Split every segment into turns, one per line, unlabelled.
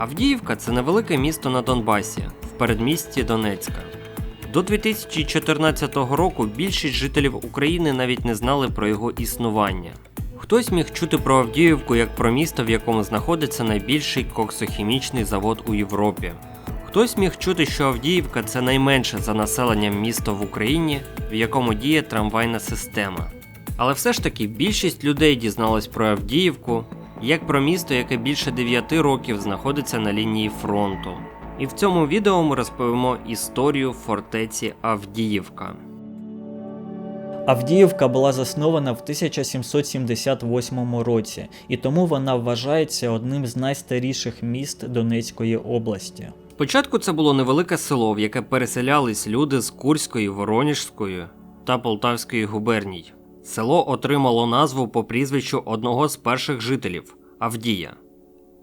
Авдіївка це невелике місто на Донбасі, в передмісті Донецька. До 2014 року більшість жителів України навіть не знали про його існування. Хтось міг чути про Авдіївку як про місто, в якому знаходиться найбільший коксохімічний завод у Європі. Хтось міг чути, що Авдіївка це найменше за населенням місто в Україні, в якому діє трамвайна система. Але все ж таки більшість людей дізналась про Авдіївку як про місто, яке більше 9 років знаходиться на лінії фронту. І в цьому відео ми розповімо історію фортеці Авдіївка.
Авдіївка була заснована в 1778 році, і тому вона вважається одним з найстаріших міст Донецької області.
Спочатку це було невелике село, в яке переселялись люди з Курської, Воронежської та Полтавської губерній. Село отримало назву по прізвищу одного з перших жителів Авдія.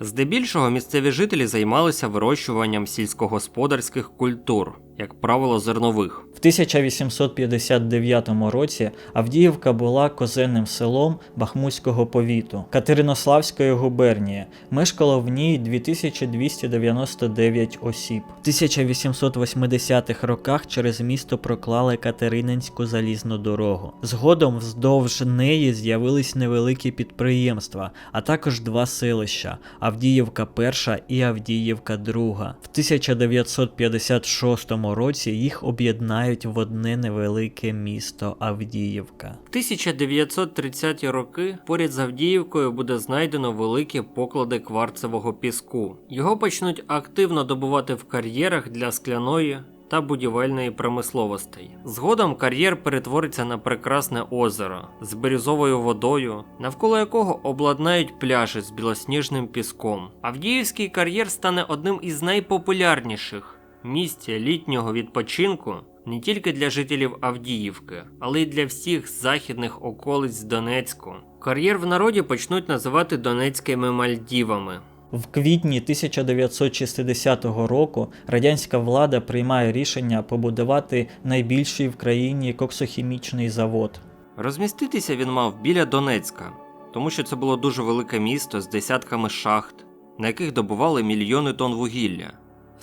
Здебільшого місцеві жителі займалися вирощуванням сільськогосподарських культур, як правило, зернових.
В 1859 році Авдіївка була козенним селом Бахмутського повіту Катеринославської губернії. Мешкало в ній 2299 осіб. В 1880-х роках через місто проклали Катерининську залізну дорогу. Згодом вздовж неї з'явились невеликі підприємства, а також два селища Авдіївка перша і Авдіївка друга. В 1956 році їх об'єднають в одне невелике місто Авдіївка.
В 1930-ті роки поряд з Авдіївкою буде знайдено великі поклади кварцевого піску. Його почнуть активно добувати в кар'єрах для скляної та будівельної промисловостей. Згодом кар'єр перетвориться на прекрасне озеро з бірюзовою водою, навколо якого обладнають пляжі з білосніжним піском. Авдіївський кар'єр стане одним із найпопулярніших місць літнього відпочинку не тільки для жителів Авдіївки, але й для всіх західних околиць Донецьку. Кар'єр в народі почнуть називати Донецькими Мальдівами.
В квітні 1960 року радянська влада приймає рішення побудувати найбільший в країні коксохімічний завод.
Розміститися він мав біля Донецька, тому що це було дуже велике місто з десятками шахт, на яких добували мільйони тонн вугілля.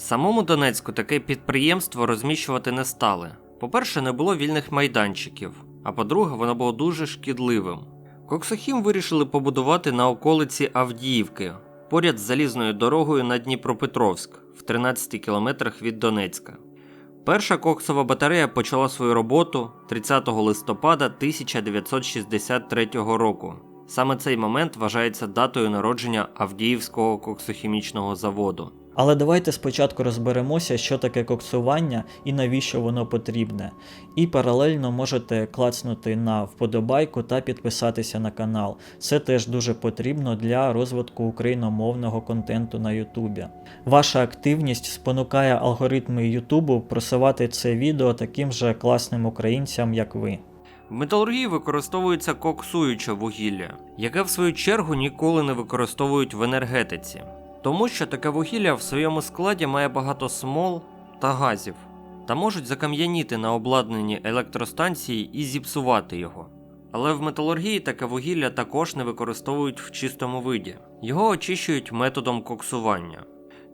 Самому Донецьку таке підприємство розміщувати не стали. По-перше, не було вільних майданчиків, а по-друге, воно було дуже шкідливим. Коксохім вирішили побудувати на околиці Авдіївки, поряд з залізною дорогою на Дніпропетровськ в 13 кілометрах від Донецька. Перша коксова батарея почала свою роботу 30 листопада 1963 року. Саме цей момент вважається датою народження Авдіївського коксохімічного заводу.
Але давайте спочатку розберемося, що таке коксування і навіщо воно потрібне. І паралельно можете клацнути на вподобайку та підписатися на канал. Це теж дуже потрібно для розвитку україномовного контенту на Ютубі. Ваша активність спонукає алгоритми Ютубу просувати це відео таким же класним українцям, як ви.
В металургії використовується коксуюче вугілля, яке в свою чергу ніколи не використовують в енергетиці, тому що таке вугілля в своєму складі має багато смол та газів, та можуть закам'яніти на обладнанні електростанції і зіпсувати його. Але в металургії таке вугілля також не використовують в чистому виді, його очищують методом коксування.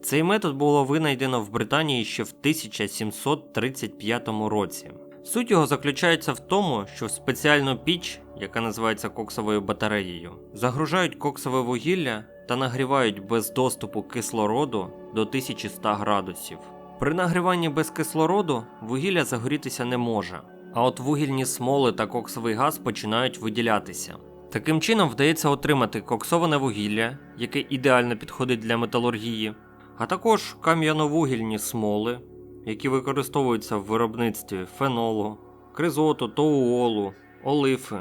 Цей метод було винайдено в Британії ще в 1735 році. Суть його заключається в тому, що в спеціальну піч, яка називається коксовою батареєю, загружають коксове вугілля та нагрівають без доступу кислороду до 1100 градусів. При нагріванні без кислороду вугілля загорітися не може, а от вугільні смоли та коксовий газ починають виділятися. Таким чином вдається отримати коксоване вугілля, яке ідеально підходить для металургії, а також кам'яновугільні смоли, які використовуються в виробництві фенолу, кризоту, тоуолу, олифи,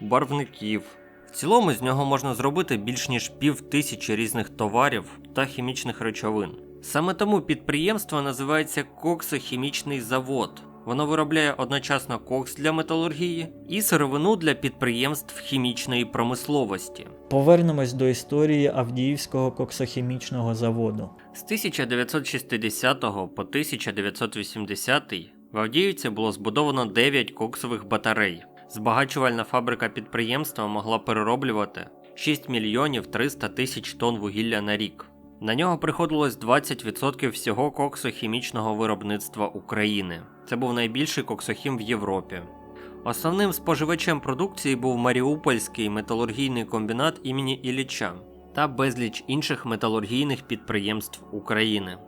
барвників. В цілому з нього можна зробити більш ніж пів тисячі різних товарів та хімічних речовин. Саме тому підприємство називається Коксохімічний завод. Воно виробляє одночасно кокс для металургії і сировину для підприємств хімічної промисловості.
Повернемось до історії Авдіївського коксохімічного заводу.
З 1960 по 1980 в Авдіївці було збудовано 9 коксових батарей. Збагачувальна фабрика підприємства могла перероблювати 6 мільйонів 300 тисяч тонн вугілля на рік. На нього приходилось 20% всього коксохімічного виробництва України. Це був найбільший коксохім в Європі. Основним споживачем продукції був Маріупольський металургійний комбінат імені Ілліча та безліч інших металургійних підприємств України.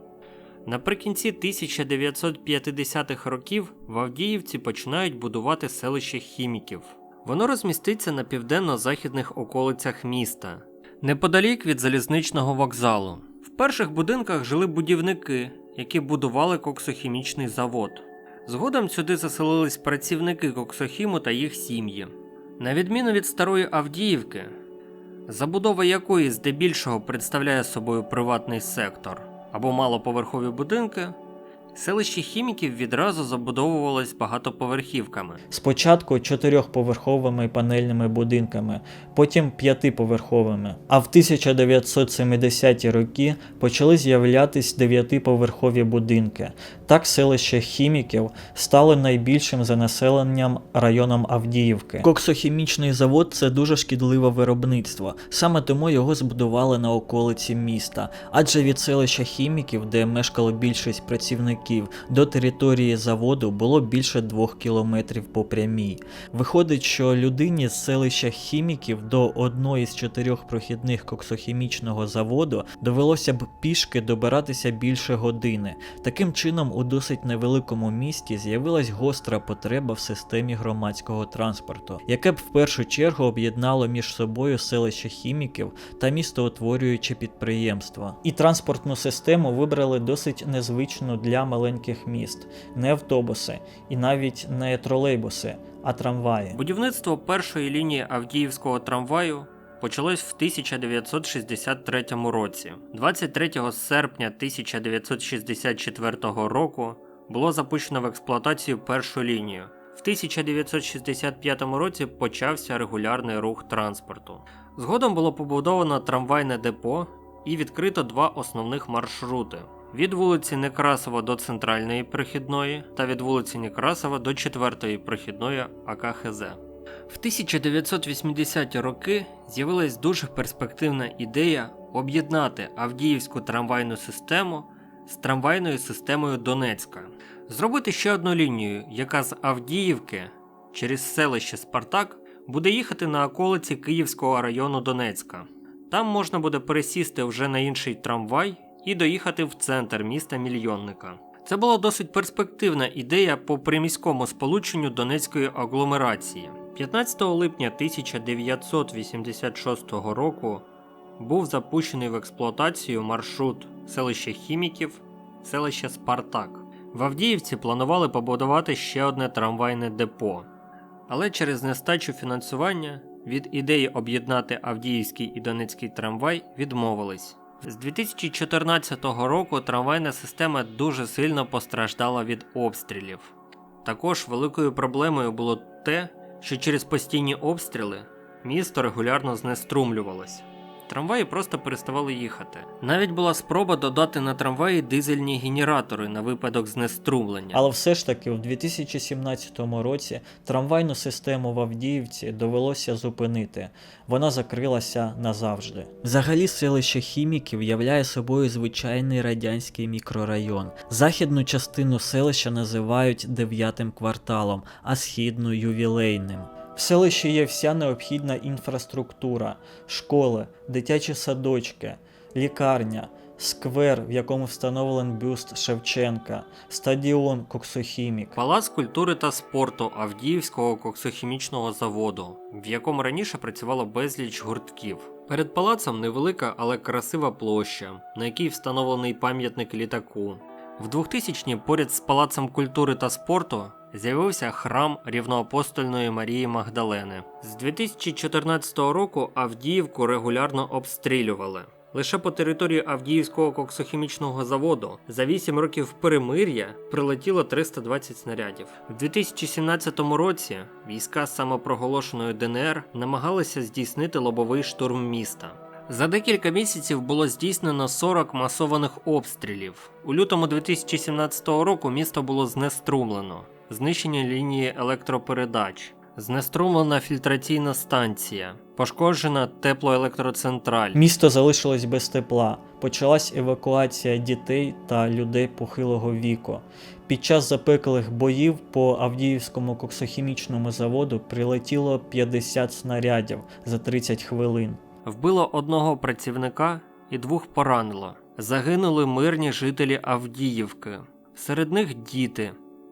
Наприкінці 1950-х років в Авдіївці починають будувати селище хіміків. Воно розміститься на південно-західних околицях міста, неподалік від залізничного вокзалу. В перших будинках жили будівники, які будували коксохімічний завод. Згодом сюди заселились працівники коксохіму та їх сім'ї. На відміну від старої Авдіївки, забудова якої здебільшого представляє собою приватний сектор або малоповерхові будинки, селище хіміків відразу забудовувалось багатоповерхівками.
Спочатку чотирьохповерховими панельними будинками, потім п'ятиповерховими. А в 1970-ті роки почали з'являтись дев'ятиповерхові будинки. Так селище хіміків стало найбільшим за населенням районом Авдіївки. Коксохімічний завод це дуже шкідливе виробництво. Саме тому його збудували на околиці міста. Адже від селища хіміків, де мешкало більшість працівників, до території заводу було більше двох кілометрів по прямій. Виходить, що людині з селища хіміків до одної з чотирьох прохідних коксохімічного заводу довелося б пішки добиратися більше години. Таким чином, у досить невеликому місті з'явилась гостра потреба в системі громадського транспорту, яке б в першу чергу об'єднало між собою селище хіміків та містоутворююче підприємства. І транспортну систему вибрали досить незвичну для маленьких міст: не автобуси і навіть не тролейбуси, а трамваї.
Будівництво першої лінії Авдіївського трамваю почалось в 1963 році. 23 серпня 1964 року було запущено в експлуатацію першу лінію. В 1965 році почався регулярний рух транспорту. Згодом було побудовано трамвайне депо і відкрито два основних маршрути: від вулиці Некрасова до центральної прохідної та від вулиці Некрасова до четвертої прохідної АКХЗ. В 1980-ті роки з'явилась дуже перспективна ідея об'єднати Авдіївську трамвайну систему з трамвайною системою Донецька, зробити ще одну лінію, яка з Авдіївки через селище Спартак буде їхати на околиці Київського району Донецька. Там можна буде пересісти вже на інший трамвай і доїхати в центр міста мільйонника. Це була досить перспективна ідея по приміському сполученню Донецької агломерації. 15 липня 1986 року був запущений в експлуатацію маршрут селище Хіміків, селище Спартак. В Авдіївці планували побудувати ще одне трамвайне депо, але через нестачу фінансування від ідеї об'єднати Авдіївський і Донецький трамвай відмовились. З 2014 року трамвайна система дуже сильно постраждала від обстрілів. Також великою проблемою було те, що через постійні обстріли місто регулярно знеструмлювалось. Трамваї просто переставали їхати. Навіть була спроба додати на трамваї дизельні генератори на випадок знеструмлення.
Але все ж таки, у 2017 році трамвайну систему в Авдіївці довелося зупинити. Вона закрилася назавжди. Взагалі, селище хіміків являє собою звичайний радянський мікрорайон. Західну частину селища називають дев'ятим кварталом, а східну ювілейним. В селищі є вся необхідна інфраструктура, школи, дитячі садочки, лікарня, сквер, в якому встановлений бюст Шевченка, стадіон Коксохімік.
Палац культури та спорту Авдіївського коксохімічного заводу, в якому раніше працювало безліч гуртків. Перед палацом невелика, але красива площа, на якій встановлений пам'ятник літаку. В 2000-ні поряд з Палацем культури та спорту з'явився храм рівноапостольної Марії Магдалени. З 2014 року Авдіївку регулярно обстрілювали. Лише по території Авдіївського коксохімічного заводу за 8 років перемир'я прилетіло 320 снарядів. В 2017 році війська самопроголошеної ДНР намагалися здійснити лобовий штурм міста. За декілька місяців було здійснено 40 масованих обстрілів. У лютому 2017 року місто було знеструмлено, знищені лінії електропередач, знеструмлена фільтраційна станція, пошкоджена теплоелектроцентраль.
Місто залишилось без тепла. Почалась евакуація дітей та людей похилого віку. Під час запеклих боїв по Авдіївському коксохімічному заводу прилетіло 50 снарядів за 30 хвилин.
Вбило одного працівника і двох поранило. Загинули мирні жителі Авдіївки. Серед них діти.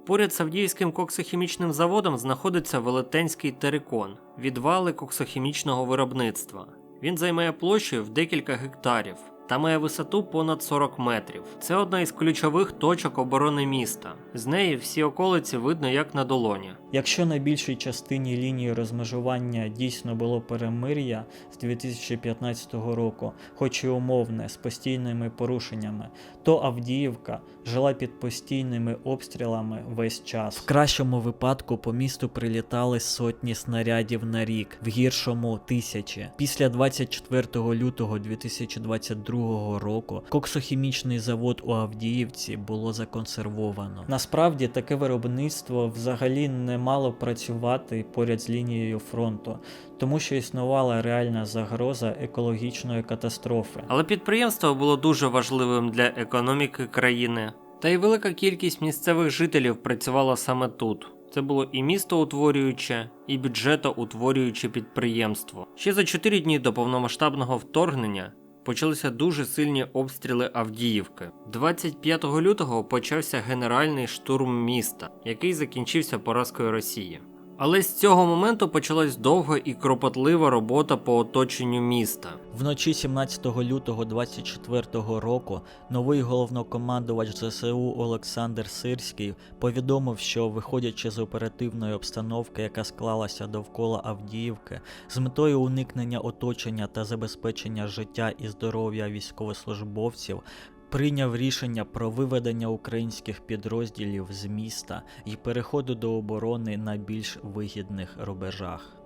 Поряд з Авдіївським коксохімічним заводом знаходиться Велетенський терикон, відвали коксохімічного виробництва. Він займає площею в декілька гектарів та має висоту понад 40 метрів. Це одна із ключових точок оборони міста. З неї всі околиці видно як на долоні.
Якщо на більшій частині лінії розмежування дійсно було перемир'я з 2015 року, хоч і умовне, з постійними порушеннями, то Авдіївка жила під постійними обстрілами весь час. В кращому випадку по місту прилітали сотні снарядів на рік, в гіршому тисячі. Після 24 лютого 2022 року коксохімічний завод у Авдіївці було законсервовано. Насправді таке виробництво взагалі не мало працювати поряд з лінією фронту, тому що існувала реальна загроза екологічної катастрофи.
Але підприємство було дуже важливим для економіки країни. Та й велика кількість місцевих жителів працювала саме тут. Це було і містоутворююче, і бюджетоутворююче підприємство. Ще за 4 дні до повномасштабного вторгнення почалися дуже сильні обстріли Авдіївки. 25 лютого почався генеральний штурм міста, який закінчився поразкою Росії. Але з цього моменту почалась довга і кропотлива робота по оточенню міста.
Вночі 17 лютого 24 року новий головнокомандувач ЗСУ Олександр Сирський повідомив, що виходячи з оперативної обстановки, яка склалася довкола Авдіївки, з метою уникнення оточення та забезпечення життя і здоров'я військовослужбовців. Прийняв рішення про виведення українських підрозділів з міста і переходу до оборони на більш вигідних рубежах.